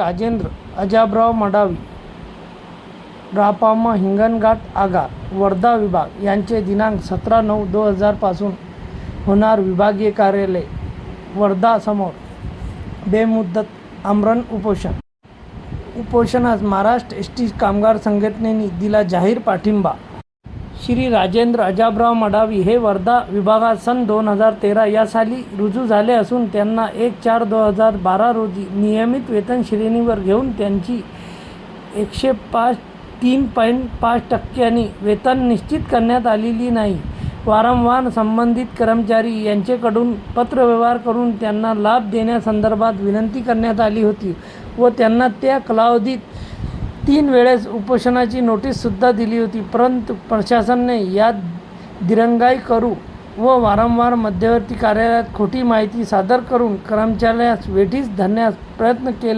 राजेंद्र अजाबराव मडावी रापामा हिंगणघाट आगार वर्धा विभाग यांचे दिनांक सतरा नऊ दोन हजारपासून होणार विभागीय कार्यालय वर्धासमोर बेमुद्दत आमरण उपोषण. उपोषणास महाराष्ट्र एस टी कामगार संघटनेने दिला जाहीर पाठिंबा. श्री राजेंद्र अजाबराव मडावी हे वर्धा विभागात सन दोन हजार तेरा या साली रुजू झाले असून त्यांना एक चार दोन हजार बारा रोजी नियमित वेतन श्रेणीवर घेऊन त्यांची एकशे पाच तीन पॉईंट पाच टक्क्यांनी वेतन निश्चित करण्यात आलेली नाही. वारंवार संबंधित कर्मचारी यांचेकडून पत्रव्यवहार करून त्यांना लाभ देण्यासंदर्भात विनंती करण्यात आली होती व त्यांना त्या कालावधीत तीन वेळेस उपोषणाची नोटीससुद्धा दिली होती. परंतु प्रशासनाने यात दिरंगाई करू व वारंवार मध्यवर्ती कार्यालयात खोटी माहिती सादर करून कर्मचाऱ्यास वेठीस धरण्यास प्रयत्न केला.